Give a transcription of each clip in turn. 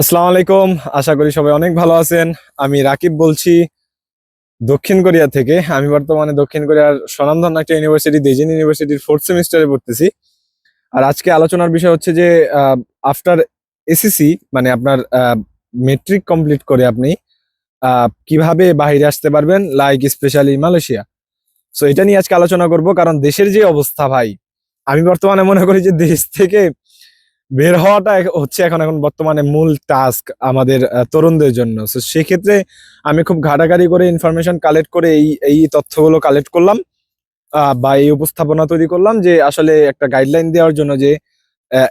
আসসালামু আলাইকুম। আশা করি সবাই অনেক ভালো আছেন। আমি রাকিব বলছি দক্ষিণ কোরিয়া থেকে। আমি বর্তমানে দক্ষিণ কোরিয়ার স্বনামধন্য একটা ইউনিভার্সিটি দেজিন ইউনিভার্সিটির ফোর্থ সেমিস্টারে পড়তেছি। আর আজকে আলোচনার বিষয় হচ্ছে যে আফটার এসএসসি মানে আপনার মেট্রিক কমপ্লিট করে আপনি কীভাবে বাইরে আসতে পারবেন লাইক স্পেশালি মালয়েশিয়া। সো এটা নিয়ে আজকে আলোচনা করব, কারণ দেশের যে অবস্থা ভাই, আমি বর্তমানে মনে করি যে দেশ থেকে বের হওয়াটা হচ্ছে এখন এখন বর্তমানে মূল টাস্ক আমাদের তরুণদের জন্য। তো সেক্ষেত্রে আমি খুব ঘাটাঘাটি করে ইনফরমেশন কালেক্ট করে এই এই তথ্যগুলো কালেক্ট করলাম বা এই উপস্থাপনা তৈরি করলাম যে আসলে একটা গাইডলাইন দেওয়ার জন্য যে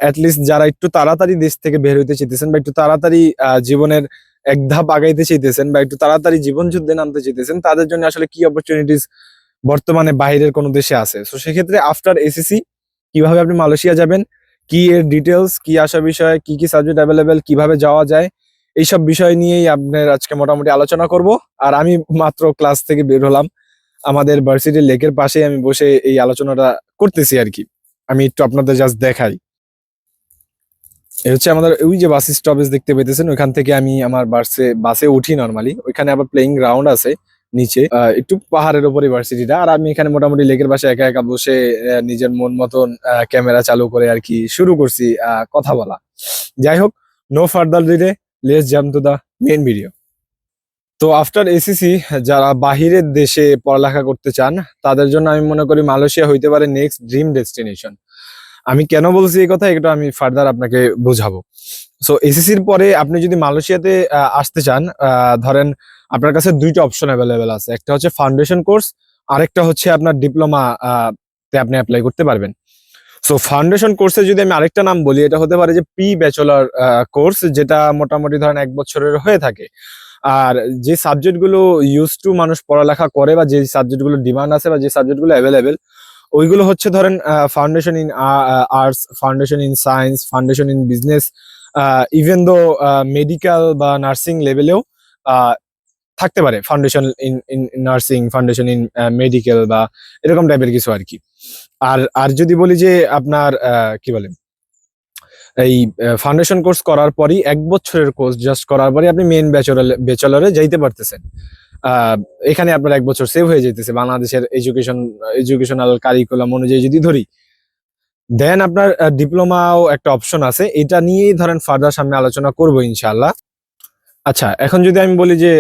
অ্যাটলিস্ট যারা একটু তাড়াতাড়ি দেশ থেকে বের হইতে চাইতেছেন বা একটু তাড়াতাড়ি জীবনের এক ধাপ আগাইতে চাইতেছেন বা একটু তাড়াতাড়ি জীবন যুদ্ধে নামতে চাইতেছেন, তাদের জন্য আসলে কি অপরচুনিটিস বর্তমানে বাইরের কোনো দেশে আছে? তো সেক্ষেত্রে আফটার এসএসসি কীভাবে আপনি মালয়েশিয়া যাবেন কি এর ডিটেলস কি আসা বিষয়ে, কি কি সাবজেক্ট অ্যাভেলেবেল কীভাবে যাওয়া যায়, এইসব বিষয় নিয়েই আপনার আজকে মোটামুটি আলোচনা করব। আর আমি মাত্র ক্লাস থেকে বের হলাম। আমাদের ভার্সিটির লেকের পাশে আমি বসে এই আলোচনাটা করতেছি আর কি। আমি একটু আপনাদের জাস্ট দেখাই। হচ্ছে আমাদের ওই যে বাস স্টপেজ দেখতে পেতেছেন। ওইখান থেকে আমি আমার বাসে বাসে উঠি নর্মালি ওইখানে আবার প্লেইং গ্রাউন্ড আছে। নিচে। একটু পাহাড়ের উপর ভার্সিটিটা আর আমি এখানে মোটামুটি লেকের পাশে একা একা বসে নিজের মন মতন ক্যামেরা চালু করে আর কি শুরু করছি কথা বলা। যাই হোক no further delay let's jump to the main video তো আফটার এসিসি যারা বাহিরের দেশে পড়ালেখা করতে চান, তাদের জন্য আমি মনে করি মালয়েশিয়া হইতে পারে নেক্সট ড্রিম ডেস্টিনেশন আমি কেন বলছি এই কথা, এটা আমি ফার্দার আপনাকে বোঝাবো। সো এসএসসির পরে আপনি যদি মালয়েশিয়াতে আসতে চান ধরেন আপনার কাছে দুইটা অপশন অ্যাভেলেবেল আছে। একটা হচ্ছে ফাউন্ডেশন কোর্স আরেকটা হচ্ছে আপনার ডিপ্লোমা তে আপনি অ্যাপ্লাই করতে পারবেন। সো ফাউন্ডেশন কোর্সে যদি আমি আরেকটা নাম বলি, এটা হতে পারে যে প্রি ব্যাচেলর কোর্স যেটা মোটামুটি ধরেন এক বছরের হয়ে থাকে। আর যে সাবজেক্টগুলো ইউজ টু মানুষ পড়ালেখা করে বা যে সাবজেক্টগুলো ডিমান্ড আছে বা যে সাবজেক্টগুলো অ্যাভেলেবেল ওইগুলো হচ্ছে ধরেন foundation in arts foundation in science foundation in business even though medical বা নার্সিং লেভেলেও থাকতে পারে foundation in nursing foundation in medical বা এরকম টাইপের কিছু আর কি। আর আর যদি বলি যে আপনার কি বলে? এই ফাউন্ডেশন কোর্স করার পরই এক বছরের কোর্স জাস্ট করার পরই আপনি মেন ব্যাচেলর ব্যাচেলরে যাইতে পারতেছেন। এখানে আপনার এক বছর সেভ হয়ে যেতেছে বাংলাদেশের এডুকেশন এডুকেশনাল কারিকুলাম অনুযায়ী যদি ধরি। দেন আপনার ডিপ্লোমাও একটা অপশন আছে, এটা নিয়েই ধরেন ফার্দার সামনে আলোচনা করব ইনশাল্লাহ আচ্ছা এখন যদি আমি বলি যে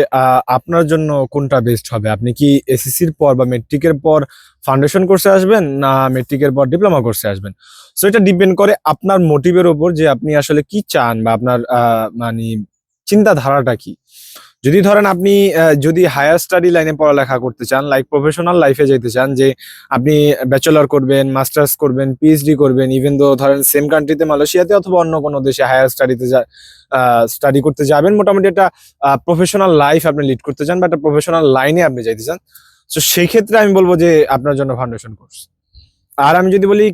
আপনার জন্য কোনটা বেস্ট হবে? আপনি কি এসএসসির পর বা মেট্রিকের পর ফাউন্ডেশন কোর্সে আসবেন না মেট্রিকের পর ডিপ্লোমা কোর্সে আসবেন? সো এটা ডিপেন্ড করে আপনার মোটিভের ওপর যে আপনি আসলে কি চান বা আপনার মানে চিন্তাধারাটা কি? যদি ধরেন আপনি যদি হায়ার স্টাডি লাইনে পড়ালেখা করতে চান লাইক প্রফেশনাল লাইফে যেতে চান, যে আপনি ব্যাচেলর করবেন মাস্টার্স করবেন পিএইচডি করবেন ইভেন দো ধরেন সেম কান্ট্রিতে মালয়েশিয়াতে অথবা অন্য কোনো দেশে হায়ার স্টাডিতে স্টাডি করতে যাবেন, মোটামুটি একটা প্রফেশনাল লাইফ আপনি লিড করতে চান বা একটা প্রফেশনাল লাইনে আপনি যাইতে চান। তো সেই ক্ষেত্রে আমি বলব যে আপনার জন্য ফাউন্ডেশন কোর্স আর আমি যদি বলি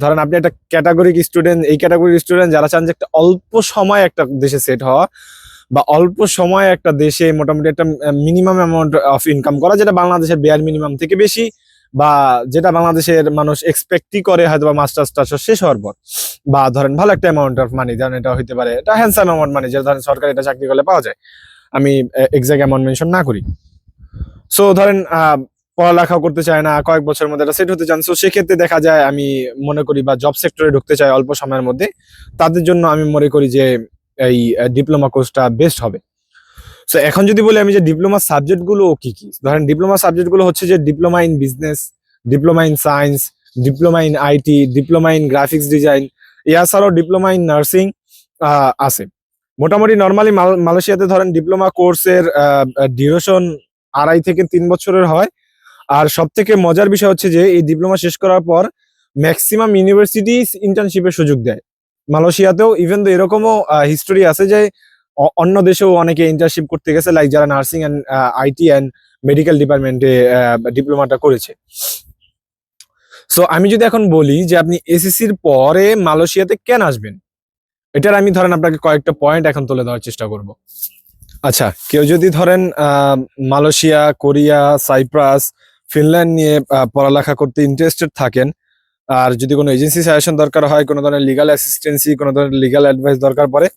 ধরেন আপনি একটা ক্যাটাগরিক স্টুডেন্ট এই ক্যাটাগরির স্টুডেন্ট যারা চান যে একটা অল্প সময় একটা দেশে সেট হওয়া বা অল্প সময় একটা দেশে মোটামুটি একটা মিনিমাম অ্যামাউন্ট অফ ইনকাম করা, যেটা বাংলাদেশের বেয়ার মিনিমাম থেকে বেশি বা যেটা বাংলাদেশের মানুষ এক্সপেক্টই করে হয়তো বা মাস্টার্স টাস্টার্স শেষ হওয়ার পর। বা ধরেন ভালো একটা অ্যামাউন্ট অফ মানি ধরেন এটা হইতে পারে, এটা হ্যান্ডসাম অ্যামাউন্ট মানি যেটা ধরেন সরকারি এটা চাকরি করলে পাওয়া যায়। আমি এক্সাক্ট অ্যামাউন্ট মেনশন না করি। সো ধরেন পড়ালেখা করতে চায় না, কয়েক বছরের মধ্যে সেট হতে চান সো সেক্ষেত্রে দেখা যায় আমি মনে করি বা জব সেক্টরে ঢুকতে চাই অল্প সময়ের মধ্যে, তাদের জন্য আমি মনে করি যে এই ডিপ্লোমা কোর্সটা বেস্ট হবে। সো এখন যদি বলি আমি যে ডিপ্লোমা সাবজেক্টগুলো কি কি? ধরেন ডিপ্লোমা সাবজেক্টগুলো হচ্ছে যে diploma in business diploma in science diploma in IT diploma in graphics design এছাড়াও ডিপ্লোমা ইন নার্সিং আছে। মোটামুটি নর্মালি মালয়েশিয়াতে ধরেন ডিপ্লোমা কোর্সের ডিউরেশন আড়াই থেকে তিন বছরের হয়। আর সব থেকে মজার বিষয় হচ্ছে যে এই ডিপ্লোমা শেষ করার পর ম্যাক্সিমাম ইউনিভার্সিটি ইন্টার্নশিপের সুযোগ দেয়। মালয়েশিয়াতেও ইভেন তো এরকমও হিস্টোরি আছে যে অন্য দেশেও অনেকে ইন্টার্নশিপ করতে গেছে লাইক যারা nursing and IT and medical ডিপার্টমেন্টে ডিপ্লোমাটা করেছে। সো আমি যদি এখন বলি যে আপনি এসএসসির পরে মালয়েশিয়াতে কেন আসবেন? এটার আমি ধরেন আপনাকে কয়েকটা পয়েন্ট এখন তুলে দেওয়ার চেষ্টা করব। আচ্ছা কেউ যদি ধরেন মালয়েশিয়া, কোরিয়া, সাইপ্রাস ফিনল্যান্ড নিয়ে পড়ালেখা করতে ইন্টারেস্টেড থাকেন। আর যদি কোনো এজেন্সি সাজেশন দরকার হয়, কোনো ধরনের লিগাল অ্যাসিস্ট্যান্সি কোনো ধরনের লিগাল অ্যাডভাইস দরকার পড়ে,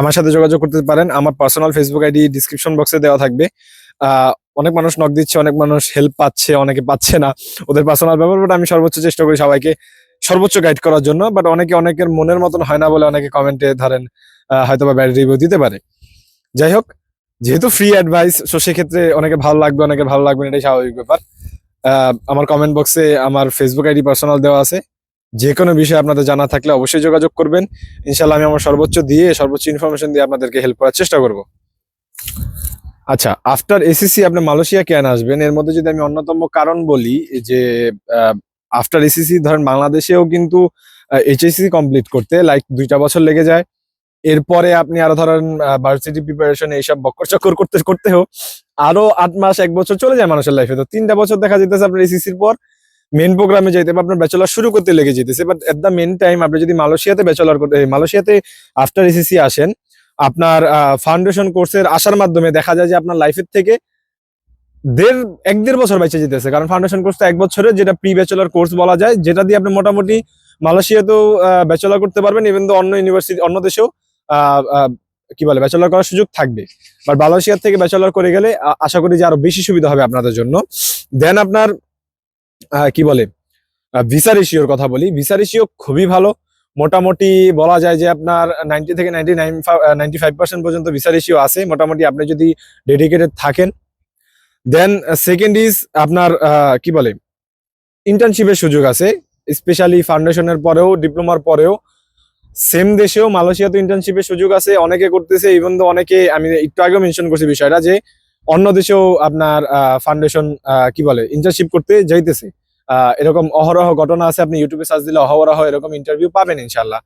আমার সাথে যোগাযোগ করতে পারেন। আমার পার্সোনাল ফেসবুক আইডি ডিসক্রিপশন বক্সে দেওয়া থাকবে। অনেক মানুষ নক দিচ্ছে, অনেক মানুষ হেল্প পাচ্ছে, অনেকে পাচ্ছে না ওদের পার্সোনাল ব্যাপার বাট আমি সর্বোচ্চ চেষ্টা করি সবাইকে সর্বোচ্চ গাইড করার জন্য। বাট অনেকে অনেকের মনের মতন হয় না বলে অনেকে কমেন্টে ধরেন হয়তো বা ব্যাড রিভিউ দিতে পারে। যাই হোক, যেহেতু ফ্রি অ্যাডভাইস তো সেক্ষেত্রে অনেকে ভালো লাগবে, অনেকে ভালো লাগবে এটাই স্বাভাবিক ব্যাপার। আমার কমেন্ট বক্সে আমার ফেসবুক আইডি পার্সোনাল দেওয়া আছে। যে কোনো বিষয়ে আপনাদের জানা থাকলে অবশ্যই যোগাযোগ করবেন। ইনশাল্লাহ আমি আমার সর্বোচ্চ দিয়ে, সর্বোচ্চ ইনফরমেশন দিয়ে আপনাদেরকে হেল্প করার চেষ্টা করব। আচ্ছা আফটার এসিসি আপনি মালয়েশিয়া কেন আসবেন? এর মধ্যে যদি আমি অন্যতম কারণ বলি, যে আফটার এসিসি ধরেন বাংলাদেশেও কিন্তু এইচএসসি কমপ্লিট করতে লাইক দুইটা বছর লেগে যায়। এরপরে আপনি আরও ধরেন ভার্সিটি প্রিপারেশন এইসব বক্কর চক্কর করতে, করতেও আরও আট মাস, এক বছর চলে যায় মানুষের লাইফে তো তিনটা বছর দেখা যেতেছে আপনার এসিসির পর মেন প্রোগ্রামে যাইতে বা আপনার ব্যাচেলার শুরু করতে লেগে যেতেছে। But at the main time আপনি যদি মালয়েশিয়াতে ব্যাচেলার করতে মালয়েশিয়াতে আফটার এসিসি আসেন, আপনার ফাউন্ডেশন কোর্সের আসার মাধ্যমে দেখা যায় যে আপনার লাইফের থেকে দেড়, এক দেড় বছর বেঁচে যেতেছে। কারণ ফাউন্ডেশন কোর্সটা এক বছরের, যেটা প্রি ব্যাচেলার কোর্স বলা যায়, যেটা দিয়ে আপনি মোটামুটি মালয়েশিয়াতেও ব্যাচেলার করতে পারবেন ইভেন তো অন্য ইউনিভার্সিটি অন্য দেশেও কি বলে ব্যাচেলার করার সুযোগ থাকবে। বাট মালয়েশিয়ার থেকে ব্যাচেলার করে গেলে আশা করি যে আরও বেশি সুবিধা হবে আপনাদের জন্য। দেন আপনার কি বলে ভিসা রেশিওর কথা বলি। ভিসা রেশিও খুবই ভালো। মোটামুটি বলা যায় যে আপনার নাইনটি থেকে নাইনটি নাইন পর্যন্ত ভিসা রেশিও আছে। মোটামুটি আপনি যদি ডেডিকেটেড থাকেন। দেন সেকেন্ড ইজ আপনার কি বলে ইন্টার্নশিপের সুযোগ আছে। স্পেশালি ফাউন্ডেশনের পরেও ডিপ্লোমার পরেও সেম দেশেও মালয়েশিয়াতে ইন্টার্নশিপের সুযোগ আছে, অনেকে করতেছে ইভেন তো অনেকে, আমি একটু আগেও মেনশন করছি বিষয়টা যে, অন্য দেশেও আপনার ফাউন্ডেশন কি বলে ইন্টার্নশিপ করতে যাইতেছে। এরকম অহরহ ঘটনা আছে, আপনি ইউটিউবে সার্চ দিলে অহরহ এরকম ইন্টারভিউ পাবেন ইনশাল্লাহ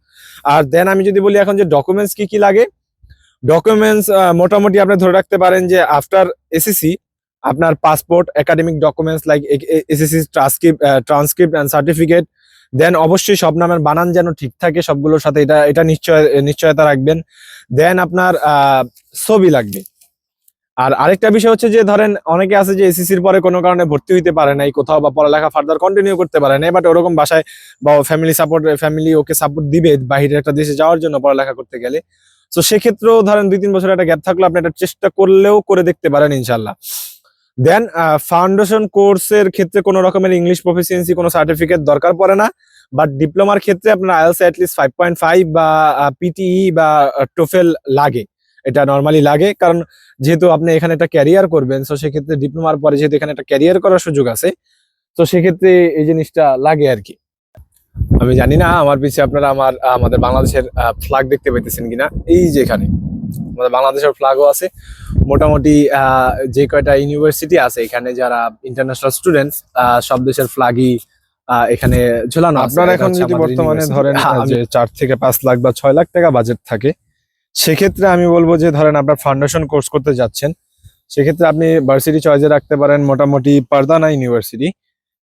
আর দেন আমি যদি বলি এখন যে ডকুমেন্টস কি কি লাগে ডকুমেন্টস মোটামুটি আপনি ধরে রাখতে পারেন যে আফটার এসএসসি আপনার passport academic documents like SSC transcript transcript and certificate then অবশ্যই সব নামের বানান যেন ঠিক থাকে, সবগুলোর সাথে এটা এটা নিশ্চয়, নিশ্চয়তা রাখবেন। দেন আপনার ছবি লাগবে। আর আরেকটা বিষয় হচ্ছে যে, ধরেন অনেকে আছে যে এসএসসির পরে কোনো কারণে ভর্তি হইতে পারে নাই, কোথাও বা পড়ালেখা ফার্দার কন্টিনিউ করতে পারে নাই বাট ওরকম বাসায় বা ফ্যামিলি সাপোর্ট ফ্যামিলি ওকে সাপোর্ট দিবে বাইরের একটা দেশে যাওয়ার জন্য পড়ালেখা করতে গেলে। তো সেক্ষেত্রেও ধরেন দুই, তিন বছর একটা গ্যাপ থাকলে আপনি একটা চেষ্টা করলেও করে দেখতে পারেন ইনশাল্লাহ দেন ফাউন্ডেশন কোর্সের ক্ষেত্রে কোনো রকমের ইংলিশ প্রফিসিয়েন্সি কোনো সার্টিফিকেট দরকার পড়ে না। বাট ডিপ্লোমার ক্ষেত্রে আপনার IELTS at least five point five বা পিটিই বা টোফেল লাগে। এটা নর্মালি লাগে। কারণ যেহেতু আপনি এখানে একটা ক্যারিয়ার করবেন তো সেক্ষেত্রে ডিপ্লোমার পরে যেহেতু এখানে একটা ক্যারিয়ার করার সুযোগ আছে, তো সেক্ষেত্রে এই জিনিসটা লাগে আর কি। আমি জানি না, আমার পিছিয়ে আপনারা আমার, আমাদের বাংলাদেশের ফ্ল্যাগ দেখতে পাইতেছেন কিনা। এই যে এখানে, আমাদের বাংলাদেশের ফ্ল্যাগও আছে। মোটামুটি আহ, যে কয়টা ইউনিভার্সিটি আছে এখানে যারা ইন্টারন্যাশনাল স্টুডেন্টস সব দেশের ফ্ল্যাগই এখানে ঝোলানো। আপনার এখন যদি বর্তমানে ধরেন যে চার থেকে পাঁচ লাখ বা ছয় লাখ টাকা বাজেট থাকে সেক্ষেত্রে আমি বলব যে ধরেন আপনার ফাউন্ডেশন কোর্স করতে যাচ্ছেন সেক্ষেত্রে আপনি ভার্সিটি চয়েসে রাখতে পারেন মোটামুটি Perdana university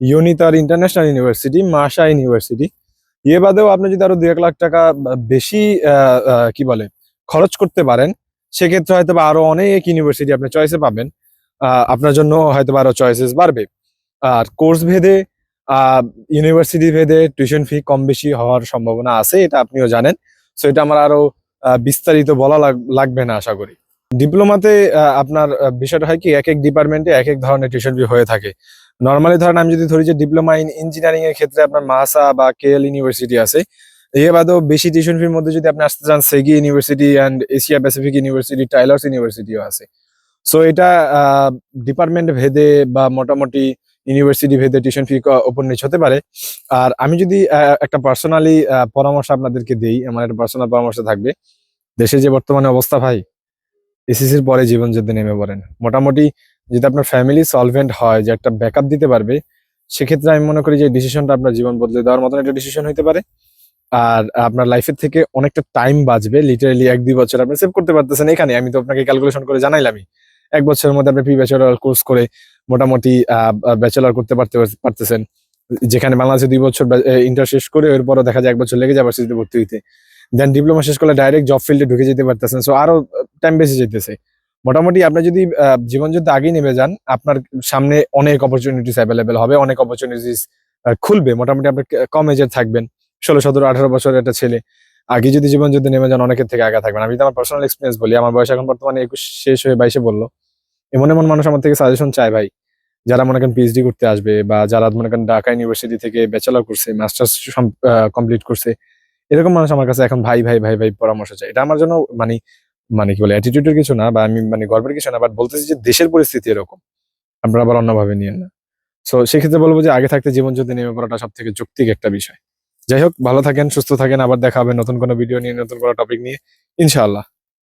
UNITAR international university MAHSA university ইয়ে বাদেও আপনি যদি আরও দু এক লাখ টাকা বেশি কি বলে খরচ করতে পারেন সেক্ষেত্রে হয়তো বা আরও অনেক ইউনিভার্সিটি আপনি চয়েসে পাবেন। আপনার জন্য হয়তো আরও চয়েসেস বাড়বে। আর কোর্স ভেদে ইউনিভার্সিটি ভেদে টিউশন ফি কম বেশি হওয়ার সম্ভাবনা আছে, এটা আপনিও জানেন। সো এটা আমার আরও বিস্তারিত বলা লাগ- লাগবে না আশা করি। ডিপ্লোমাতে আপনার বিষয়টা হয় কি এক এক ডিপার্টমেন্টে এক এক ধরনের টিউশন ফি হয়ে থাকে। নর্মালি ধরেন আমি যদি ধরি যে ডিপ্লোমা ইন ইঞ্জিনিয়ারিং এর ক্ষেত্রে আপনার মাসা বা কেএল ইউনিভার্সিটি আছে এর বাদেও বেশি টিউশন ফির মধ্যে যদি আপনি আসতে চান SEGi university and Asia Pacific university Taylor's ইউনিভার্সিটিও আছে। সো এটা ডিপার্টমেন্ট ভেদে বা মোটামুটি ইউনিভার্সিটি ভেদে টিউশন ফি ওপর নিচ হতে পারে। আর আমি যদি একটা পার্সোনালি পরামর্শ আপনাদেরকে দেই, আমার একটা পার্সোনাল পরামর্শ থাকবে। দেশে যে বর্তমানে অবস্থা ভাই এসএসসির পরে জীবন যুদ্ধে নেমে পড়েন। মোটামুটি যদি আপনার ফ্যামিলি সলভেন্ট হয়, যে একটা ব্যাকআপ দিতে পারবে, সেক্ষেত্রে আমি মনে করি যে ডিসিশনটা আপনার জীবন বদলে দেওয়ার মতন একটা ডিসিশন হতে পারে। আর আপনার লাইফের থেকে অনেকটা টাইম বাঁচবে লিটারালি এক, দুই বছর আপনি সেভ করতে পারতেছেন এখানে আমি তো আপনাকে ক্যালকুলেশন করে জানাইলামই। এক বছরের মধ্যে আপনি প্রি ব্যাচেলার কোর্স করে মোটামুটি ব্যাচেলার করতে পারতে, পারতেছেন। যেখানে বাংলাদেশে দুই বছর ইন্টার শেষ করে এরপরও দেখা যায় এক বছর লেগে যাবে সিটিতে ভর্তি হইতে। দেন ডিপ্লোমা শেষ করলে ডাইরেক্ট জব ফিল্ডে ঢুকে যেতে পারতেছেন। সো আরও টাইম বেশি যেতেছে। মোটামুটি আপনি যদি জীবন যুদ্ধে আগেই নেমে যান, আপনার সামনে অনেক অপরচুনিটিস অ্যাভেলেবেল হবে, অনেক অপরচুনিটিস খুলবে। মোটামুটি আপনি কম এজের থাকবেন। ষোলো, সতেরো, আঠারো বছরের একটা ছেলে। আগে যদি জীবন যদি নেমে যান, অনেকের থেকে আগে থাকবেন। আমি আমার পার্সোনাল এক্সপিরিয়েন্স বলি, আমার বয়স এখন বর্তমানে একুশ, শেষ হয়ে বাইশে বলল। এমন এমন মানুষ আমার থেকে সাজেশন চায় ভাই, যারা মনে করেন পিএইচডি করতে আসবে বা যারা মনে করেন ঢাকা ইউনিভার্সিটি থেকে ব্যাচেলর করছে মাস্টার্স কমপ্লিট করছে। এরকম মানুষ আমার কাছে এখন ভাই ভাই ভাই ভাই পরামর্শ চাই এটা আমার জন্য মানে মানে কি বলে অ্যাটিটিউডের কিছু না বা আমি মানে গর্বের কিছু না বাট বলতেছি যে দেশের পরিস্থিতি এরকম। আপনারা আবার অন্যভাবে নিয়েন না। সো সেক্ষেত্রে বলব যে আগে থাকতে জীবন যদি নেমে পড়াটা সব থেকে যৌক্তিক একটা বিষয়। যাই হোক, ভালো থাকেন, সুস্থ থাকেন, আবার দেখা হবে নতুন কোনো ভিডিও নিয়ে, নতুন কোনো টপিক নিয়ে। ইনশাআল্লাহ।